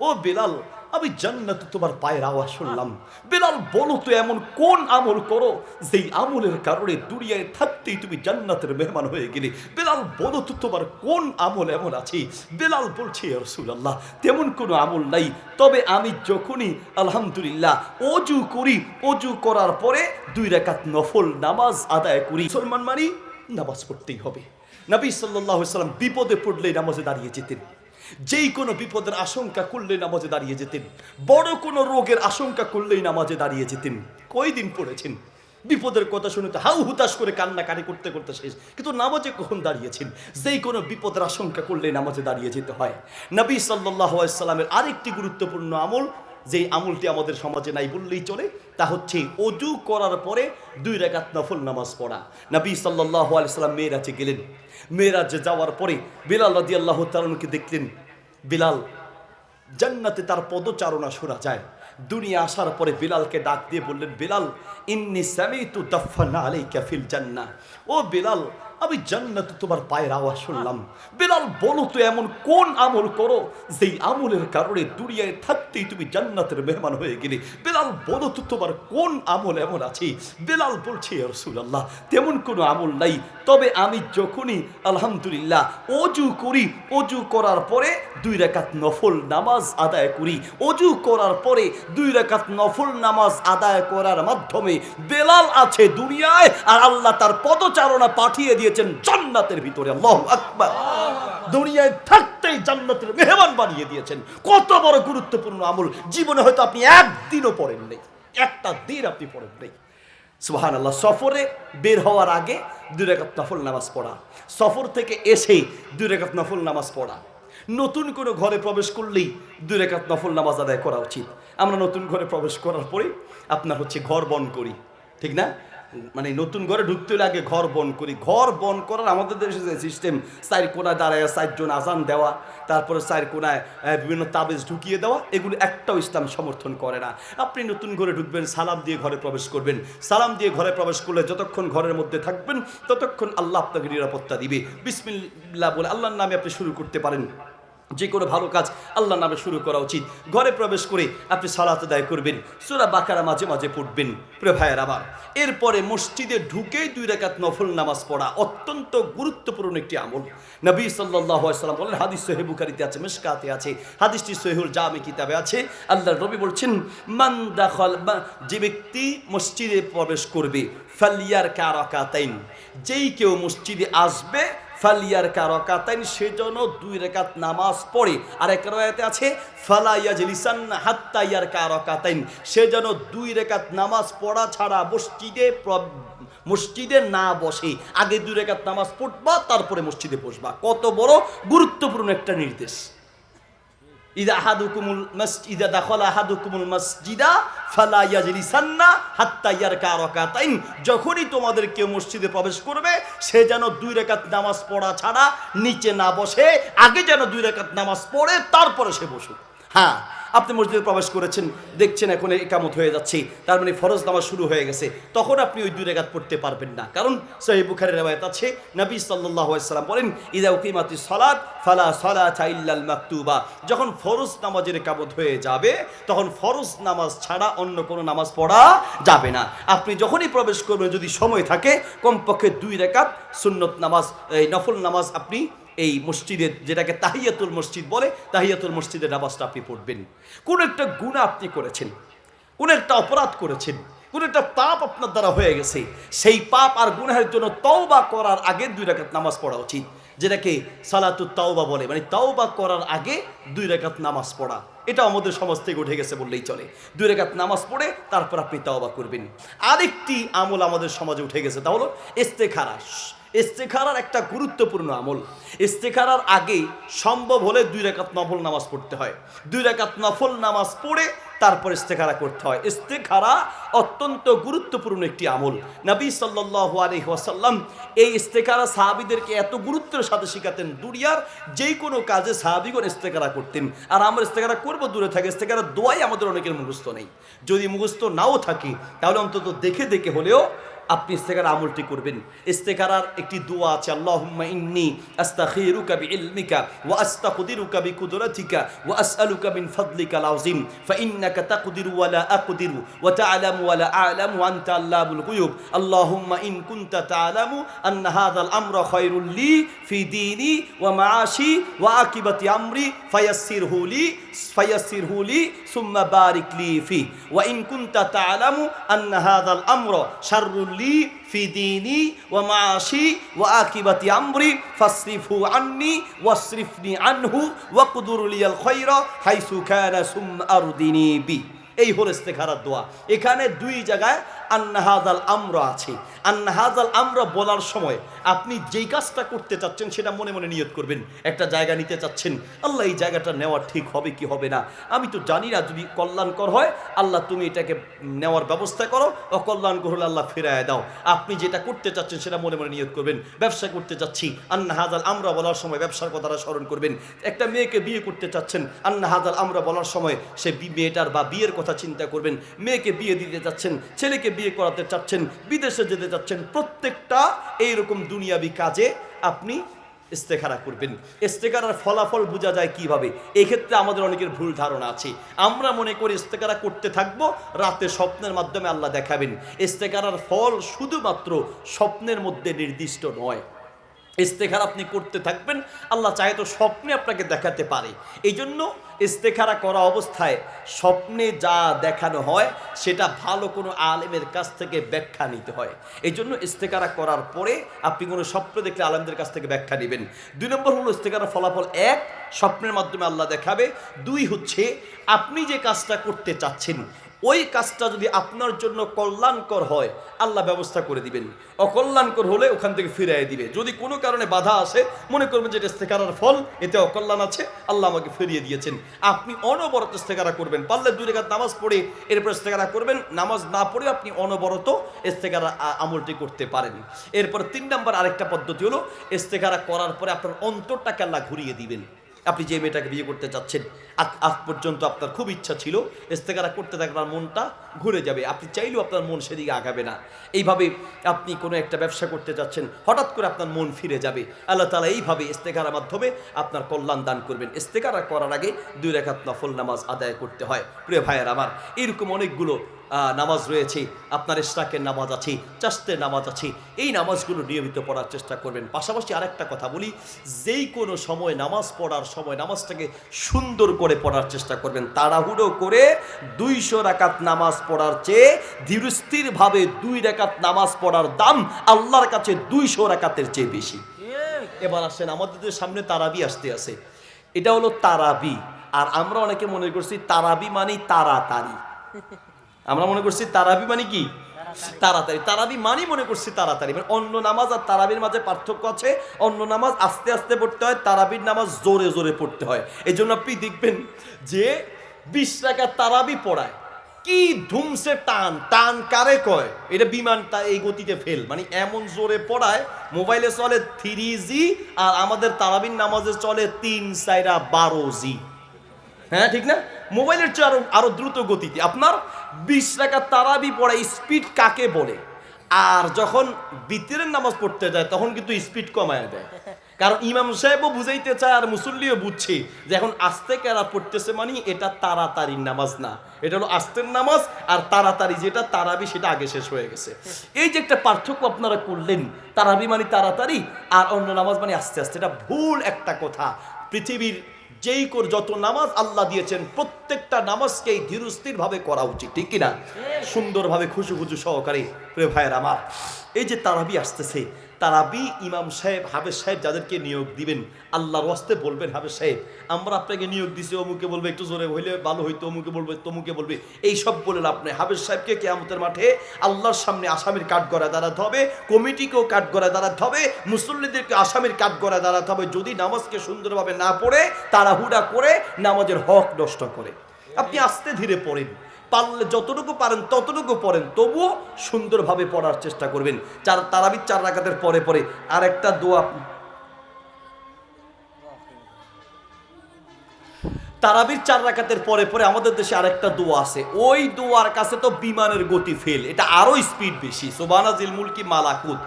ও বেলাল, আমি জান্নাতে তোমার পায়ের আওয়াজ শুনলাম। বেলাল, বলো তো এমন কোন আমল করো, যেই আমলের কারণে দুনিয়ায় থাকতেই তুমি জান্নাতের মেহমান হয়ে গেলে। বেলাল, বলো তো তোমার কোন আমল এমন আছে? বেলাল বলছে রসুল আল্লাহ তেমন কোনো আমল নাই। তবে আমি যখনই, আলহামদুলিল্লাহ, অজু করি, অজু করার পরে দুই রেখাত নফল নামাজ আদায় করি। মুসলমান মানি নামাজ পড়তেই হবে। নবী সাল্লাহ সাল্লাম বিপদে পড়লেই নামাজে দাঁড়িয়ে যেতেন। যেই কোনো বিপদের আশঙ্কা করলেই নামাজে দাঁড়িয়ে যেতেন। বড় কোনো রোগের আশঙ্কা করলেই নামাজে দাঁড়িয়ে যেতেন। কয়দিন পড়েছেন? বিপদের কথা শুনে তো হাউ হুতাশ করে কান্নাকাটি করতে করতে শেষ। কিন্তু নামাজে কখন দাঁড়িয়েছেন? যেই কোনো বিপদের আশঙ্কা করলেই নামাজে দাঁড়িয়ে যেতে হয়। নবী সাল্লাহ সাল্লামের আরেকটি গুরুত্বপূর্ণ আমল যে আমলটি আমাদের সমাজে নাই বললেই চলে, তা হচ্ছে অজু করার পরে দুই রেখাত নফল নামাজ পড়া। নবী সাল্লাহ আলাইসাল্লাম মেয়েরাজে গেলেন। মেয়েরাজে যাওয়ার পরে বিলাল রাদি আল্লাহ তালনকে দেখলেন, বিলাল, জান্নাতে তার পদচারণা শোনা যায়। দুনিয়া আসার পরে বিলালকে ডাক দিয়ে বললেন, বিলাল, ইন্নি সামিতু দাফানা আলাইকা ক্যাফিল জান্নাহ। ও বিলাল আমি জান্নাতে তোমার পায়ের আওয়াজ শুনলাম। বিলাল, বলো তো এমন কোন আমল করো, যেই আমলের কারণে দুনিয়ায় থাকতেই তুমি জান্নাতের মেহমান হয়ে গেলে। বিলাল, বলো তো তোমার কোন আমল এমন আছে? বিলাল বলছে রসুল আল্লাহ তেমন কোনো আমল নাই। তবে আমি যখনই, আলহামদুলিল্লাহ, অজু করি, অজু করার পরে দুই রেখাত নফল নামাজ আদায় করি। অজু করার পরে দুই রেখাত নফল নামাজ আদায় করার মাধ্যমে বেলাল আছে দুনিয়ায়, আর আল্লাহ তার পদচারণা পাঠিয়ে দিয়েছেন জান্নাতের ভিতরে, আল্লাহু আকবার। দুনিয়ায় থাকতেই জান্নাতের মেহমান বানিয়ে দিয়েছেন। কত বড় গুরুত্বপূর্ণ আমল। জীবনে হয়তো আপনি একদিনও পড়েন নেই, একটা দিন আপনি পড়েন নেই। সুহান আল্লাহ সফরে বের হওয়ার আগে দুই রেখাত নফল নামাজ পড়া। সফর থেকে এসে দুই রেখাত নফল নামাজ পড়া। নতুন কোনো ঘরে প্রবেশ করলেই দুই রেখাত নফল নামাজ আদায় করা উচিত। আমরা নতুন ঘরে প্রবেশ করার পরে আপনার হচ্ছে ঘর বন করি, ঠিক না? মানে নতুন ঘরে ঢুকতে হলে আগে ঘর বন করি। ঘর বন করার আমাদের দেশে যে সিস্টেম চার কোনায় দাঁড়ায় চারজন আজান দেওয়া, তারপরে চার কোনায় বিভিন্ন তাবিজ ঢুকিয়ে দেওয়া, এগুলো একটাও ইসলাম সমর্থন করে না। আপনি নতুন ঘরে ঢুকবেন, সালাম দিয়ে ঘরে প্রবেশ করবেন। সালাম দিয়ে ঘরে প্রবেশ করলে যতক্ষণ ঘরের মধ্যে থাকবেন, ততক্ষণ আল্লাহ আপনাকে নিরাপত্তা দিবে। বিসমিল্লা বলে আল্লাহর নামে আপনি শুরু করতে পারেন। যে কোনো ভালো কাজ আল্লাহর নামে শুরু করা উচিত। ঘরে প্রবেশ করে আপনি সালাত আদায় করবেন, সুরা বাকারা মাঝে মাঝে পড়বেন। প্রিয় ভাইয়ের আবার এরপরে মসজিদে ঢুকেই দুই রেখাত নফল নামাজ পড়া অত্যন্ত গুরুত্বপূর্ণ একটি আমল। নবী সাল্লাম বলেন, হাদিস সোহে বুখারিতে আছে, মিসকাতে আছে, হাদিসটি সোহেল জামে কিতাবে আছে। আল্লাহ রবি বলছেন, মান দাখল যে ব্যক্তি মসজিদে প্রবেশ করবে ফালিয়ার কারাকাতাইন যেই কেউ মসজিদে আসবে ফালিয়ার কারকা তাই সেজন্য দুই রেখাত নামাজ পড়ে। আর এক রায়াতে আছে ফালাইয়া জলিসান হাত্তাইয়ার সে সেজন্য দুই রেখাত নামাজ পড়া ছাড়া মসজিদে মসজিদে না বসে। আগে দুই রেখাত নামাজ পড়বা, তারপরে মসজিদে বসবা। কত বড় গুরুত্বপূর্ণ একটা নির্দেশ। মসজিদা মাসজিদা যখনই তোমাদের কেউ মসজিদে প্রবেশ করবে, সে যেন দুই রাকাত নামাজ পড়া ছাড়া নিচে না বসে, আগে যেন দুই রাকাত নামাজ পড়ে, তারপরে সে বসুক। হ্যাঁ আপনি মসজিদে প্রবেশ করেছেন, দেখছেন এখন একামত হয়ে যাচ্ছে, তার মানে ফরজ নামাজ শুরু হয়ে গেছে, তখন আপনি ওই দুই রেখাত পড়তে পারবেন না। কারণ সহি বুখারের রেওয়ায়ত আছে, নবী সাল্লাম বলেন ইদা উকিমাতি সালাত ফালা সালাতা ইল্লাল মাকতুবা। যখন ফরজ নামাজের একামত হয়ে যাবে, তখন ফরজ নামাজ ছাড়া অন্য কোনো নামাজ পড়া যাবে না। আপনি যখনই প্রবেশ করবেন, যদি সময় থাকে, কমপক্ষে দুই রেখাত সুন্নত নামাজ, এই নফল নামাজ আপনি এই মসজিদে যেটাকে তাহিয়াতুল মসজিদ বলে, তাহিয়াতুল মসজিদের নামাজটা আপনি পড়বেন। কোন একটা গুণা আপনি করেছেন, কোন একটা অপরাধ করেছেন, কোন একটা পাপ আপনার দ্বারা হয়ে গেছে, সেই পাপ আর গুনাহের জন্য তওবা করার আগে দুই রাকাত নামাজ পড়া উচিত। যেটাকে সালাতু তাওবা বলে মানে তাওবা করার আগে দুই রাকাত নামাজ পড়া। এটা আমাদের সমাজ থেকে উঠে গেছে বললেই চলে। দুই রেখাত নামাজ পড়ে তারপর আপনি তাওবা করবেন। আরেকটি আমল আমাদের সমাজে উঠে গেছে তা হলো ইস্তেখারা ইস্তেখারার একটা গুরুত্বপূর্ণ আমল। ইস্তেখারার আগে সম্ভব হলে দুই রেখাত নফল নামাজ পড়তে হয়। দুই রেখাত নফল নামাজ পড়ে তারপর ইস্তেখারা করতে হয়। ইস্তেখারা অত্যন্ত গুরুত্বপূর্ণ একটি আমল। নবী সাল্লাহ আলহি ওয়াসাল্লাম এই ইস্তেখারা সাহাবিদেরকে এত গুরুত্বের সাথে শিখাতেন, দুনিয়ার যেই কোনো কাজে সাহাবিগণ ইস্তেখারা করতেন। আর আমরা ইস্তেখারা করব দূরে থাকে, ইস্তেখারা দোয়াই আমাদের অনেকের মুখস্থ নেই। যদি মুখস্থ নাও থাকে, তাহলে অন্তত দেখে দেখে হলেও আপনি ইস্তেকার আমলটি করবেন ইস্তেকারার একটি দোয়া আছে আল্লাহুম্মা ইন্নি আস্তাখিরুকা বিইলমিকা ওয়া আস্তাকদিরুকা বিকুদরাতিকা ওয়া আসআলুকা মিন ফাদলিকা আল-আযীম ফাইন্নাকা তাকদিরু ওয়া লা আকদিরু ওয়া তা'লামু ওয়া লা আ'লামু ওয়া আনতা আল্লামুল গুয়ুব আল্লাহুম্মা ইন কুনতা তা'লামু আন্না হাযাল আমরা খায়রুল লি ফি দীনি ওয়া মাআশি ওয়া আকিবাতি আমরি ফায়াসসিরহু লি ফায়াসসিরহু লি সুম্মা বারিক লি ফি ওয়া ইন কুনতা তা'লামু আন্না হাযাল আমরা শাররুল লি في ديني ومعاشي وآكبة أمري فاصرفه عني واصرفني عنه واقدر لي الخير حيث كان ثم أردني به এই হল ইস্তেখারার দোয়া। এখানে দুই জায়গায় আন্নাহাদাল আমরা আছে। আন্নাহাদাল আমরা বলার সময় আপনি যেই কাজটা করতে চাচ্ছেন সেটা মনে মনে নিয়ত করবেন। একটা জায়গা নিতে চাচ্ছেন, আল্লাহ এই জায়গাটা নেওয়া ঠিক হবে কি হবে না? আমি তো জানি না, যদি কল্যাণকর হয়, আল্লাহ তুমি এটাকে নেওয়ার ব্যবস্থা করো অকল্যাণকর হলে আল্লাহ ফেরায় দাও। আপনি যেটা করতে চাচ্ছেন সেটা মনে মনে নিয়ত করবেন। ব্যবসা করতে চাচ্ছি আন্না হাজাল আমরা বলার সময় ব্যবসার কথাটা স্মরণ করবেন। একটা মেয়েকে বিয়ে করতে চাচ্ছেন আন্না হাজাল আমরা বলার সময় সে মেয়েটার বা বিয়ের কথা চিন্তা করবেন। মেয়েকে বিয়ে দিতে চাচ্ছেন ছেলেকে বিয়ে করাতে চাচ্ছেন, বিদেশে যেতে চাচ্ছেন প্রত্যেকটা এইরকম দুনিয়াবি কাজে আপনি ইস্তেখারা করবেন। ইস্তেকারার ফলাফল বোঝা যায় কীভাবে? এক্ষেত্রে আমাদের অনেকের ভুল ধারণা আছে। আমরা মনে করি ইস্তেকারা করতে থাকব, রাতে স্বপ্নের মাধ্যমে আল্লাহ দেখাবেন। ইস্তেকারার ফল শুধুমাত্র স্বপ্নের মধ্যে নির্দিষ্ট নয়। ইস্তেখারা আপনি করতে থাকবেন, আল্লাহ চাহে তো স্বপ্নে আপনাকে দেখাতে পারে। এই জন্য ইস্তেখারা করা অবস্থায় স্বপ্নে যা দেখানো হয়, সেটা ভালো কোনো আলেমের কাছ থেকে ব্যাখ্যা নিতে হয়। এই জন্য ইস্তেখারা করার পরে আপনি কোনো স্বপ্ন দেখলে আলেমদের কাছ থেকে ব্যাখ্যা নেবেন। দুই নম্বর হলো ইস্তেকারার ফলাফল এক, স্বপ্নের মাধ্যমে আল্লাহ দেখাবে। দুই হচ্ছে, আপনি যে কাজটা করতে চাচ্ছেন ওই কাজটা যদি আপনার জন্য কল্যাণকর হয়, আল্লাহ ব্যবস্থা করে দিবেন। অকল্যাণকর হলে ওখান থেকে ফিরিয়ে দিবে। যদি কোনো কারণে বাধা আসে, মনে করবেন যে এটা ফল, এতে অকল্যাণ আছে, আল্লাহ আমাকে ফিরিয়ে দিয়েছেন। আপনি অনবরত ইস্তেকারা করবেন। পারলে দুই রেখাত নামাজ পড়ে, এরপর ইস্তেকারা করবেন। নামাজ না পড়ে আপনি অনবরত ইস্তেকারা আমলটি করতে পারেন। এরপর তিন নম্বর আরেকটা পদ্ধতি হলো, ইস্তেকারা করার পরে আপনার অন্তরটাকে আল্লাহ ঘুরিয়ে দিবেন। আপনি যে মেয়েটাকে বিয়ে করতে চাচ্ছেন, আজ পর্যন্ত আপনার খুব ইচ্ছা ছিল ইস্তেকারা করতে থাকবার মনটা ঘুরে যাবে। আপনি চাইলেও আপনার মন সেদিকে আগাবে না। এইভাবে আপনি কোনো একটা ব্যবসা করতে যাচ্ছেন, হঠাৎ করে আপনার মন ফিরে যাবে। আল্লাহ তালা এইভাবে ইস্তেকারার মাধ্যমে আপনার কল্যাণ দান করবেন। ইস্তেকারা করার আগে দুই রেখাত নফল নামাজ আদায় করতে হয়। প্রিয় ভাইয়ের আমার, এরকম অনেকগুলো নামাজ রয়েছে, আপনার ইশরাকের নামাজ আছে চাস্তের নামাজ আছে, এই নামাজগুলো নিয়মিত পড়ার চেষ্টা করবেন। পাশাপাশি আরেকটা কথা বলি, যেই কোনো সময় নামাজ পড়ার সময় নামাজটাকে সুন্দর করে পড়ার চেষ্টা করবেন। তাড়াহুড়ো করে দুইশো রাকাত নামাজ পড়ার চেয়ে ধীরস্থিরভাবে দুই রাকাত নামাজ পড়ার দাম আল্লাহর কাছে দুইশো রাকাতের চেয়ে বেশি। এবার আসেন, আমাদের সামনে তারাবি আসতে আছে, এটা হলো তারাবি। আর আমরা অনেকে মনে করছি তারাবি মানে তাড়াতাড়ি। আমরা মনে করছি তারাবি মানে কি? তাড়াতাড়ি তারাবি মানে মনে করছি তাড়াতাড়ি। মানে অন্য নামাজ আর তারাবির মাঝে পার্থক্য আছে অন্য নামাজ আস্তে আস্তে পড়তে হয় তারাবির নামাজ জোরে জোরে পড়তে হয়। এই জন্য আপনি দেখবেন যে বিশ টাকা তারাবি পড়ায় কি ধুমসে টান টান কারে কয়? এটা বিমান তা এই গতিতে ফেল মানে এমন জোরে পড়ায় মোবাইলে চলে থ্রি জি আর আমাদের তারাবির নামাজে চলে তিন সাইরা বারো জি হ্যাঁ ঠিক না? মোবাইলের চেয়ে আরও আরও দ্রুত গতিতে। আপনার বিশ টাকা তারাবি পড়া, স্পিড কাকে বলে? আর যখন বিতিরের নামাজ পড়তে যায়, তখন কিন্তু স্পিড কমায় দেয়। কারণ ইমাম সাহেবও বুঝাইতে চায় আর মুসল্লিও বুঝছে যে এখন আস্তে কেরা পড়তেছে মানে এটা তাড়াতাড়ির নামাজ না। এটা হলো আস্তের নামাজ আর তাড়াতাড়ি, যেটা তারাবি সেটা আগে শেষ হয়ে গেছে। এই যে একটা পার্থক্য আপনারা করলেন, তারাবি মানে তাড়াতাড়ি আর অন্য নামাজ মানে আস্তে আস্তে, এটা ভুল একটা কথা। পৃথিবীর যেই কর যত নামাজ আল্লাহ দিয়েছেন প্রত্যেকটা নামাজকেই ধীরস্থির ভাবে করা উচিত ঠিক কিনা? সুন্দরভাবে খুশু খুশু সহকারে প্রে ভাইয়ের আমার এই যে তারাবি আসতেছে তারাবি ইমাম সাহেব হাবেজ সাহেব যাদেরকে নিয়োগ দিবেন, আল্লাহর ওয়াস্তে বলবেন হাবেজ সাহেব, আমরা আপনাকে নিয়োগ দিছি, অমুকে বলবে, একটু জোরে হইলে ভালো হইতো, অমুকে বলবে, তমুকে বলবে। এই সব বলে লাভ নেই। সাহেবকে কেয়ামতের মাঠে আল্লাহর সামনে আসামির কাঠ গড়ায় দাঁড়াতে হবে, কমিটিকেও কাঠ গড়ায় দাঁড়াতে হবে, মুসল্লিদেরকে আসামির কাঠ গড়ায় দাঁড়াতে হবে। যদি নামাজকে সুন্দরভাবে না পড়ে, তাড়াহুড়া করে, নামাজের হক নষ্ট করে। আপনি আস্তে ধীরে পড়েন। পারলে যতটুকু পারেন, ততটুকু পড়েন, তবুও সুন্দরভাবে পড়ার চেষ্টা করবেন। চার তারাবির চার রাকাতের পরে পরে আর একটা দোয়া তারাবির চার রাকাতের পরে পরে আমাদের দেশে আরেকটা দোয়া আছে। ওই দোয়ার কাছে তো বিমানের গতি ফেল এটা আরও স্পিড বেশি। সোবানাজিল মুলকি মালাকুত।